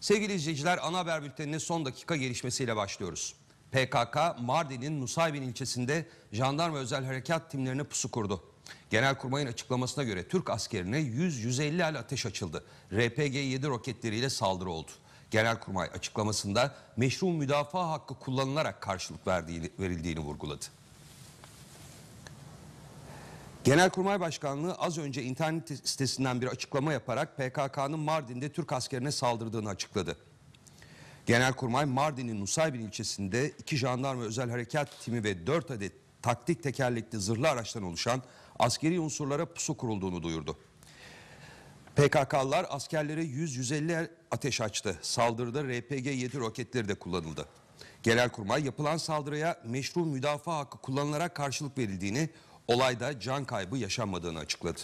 Sevgili izleyiciler ana haber bültenine son dakika gelişmesiyle başlıyoruz. PKK Mardin'in Nusaybin ilçesinde jandarma özel harekat timlerine pusu kurdu. Genelkurmay'ın açıklamasına göre Türk askerine 100-150 el ateş açıldı. RPG-7 roketleriyle saldırı oldu. Genelkurmay açıklamasında meşru müdafaa hakkı kullanılarak karşılık verdiğini, verildiğini vurguladı. Genelkurmay Başkanlığı az önce internet sitesinden bir açıklama yaparak PKK'nın Mardin'de Türk askerine saldırdığını açıkladı. Genelkurmay Mardin'in Nusaybin ilçesinde iki jandarma özel harekat timi ve 4 adet taktik tekerlekli zırhlı araçtan oluşan askeri unsurlara pusu kurulduğunu duyurdu. PKK'lılar askerlere 100-150 ateş açtı. Saldırıda RPG-7 roketleri de kullanıldı. Genelkurmay yapılan saldırıya meşru müdafaa hakkı kullanılarak karşılık verildiğini, olayda can kaybı yaşanmadığını açıkladı.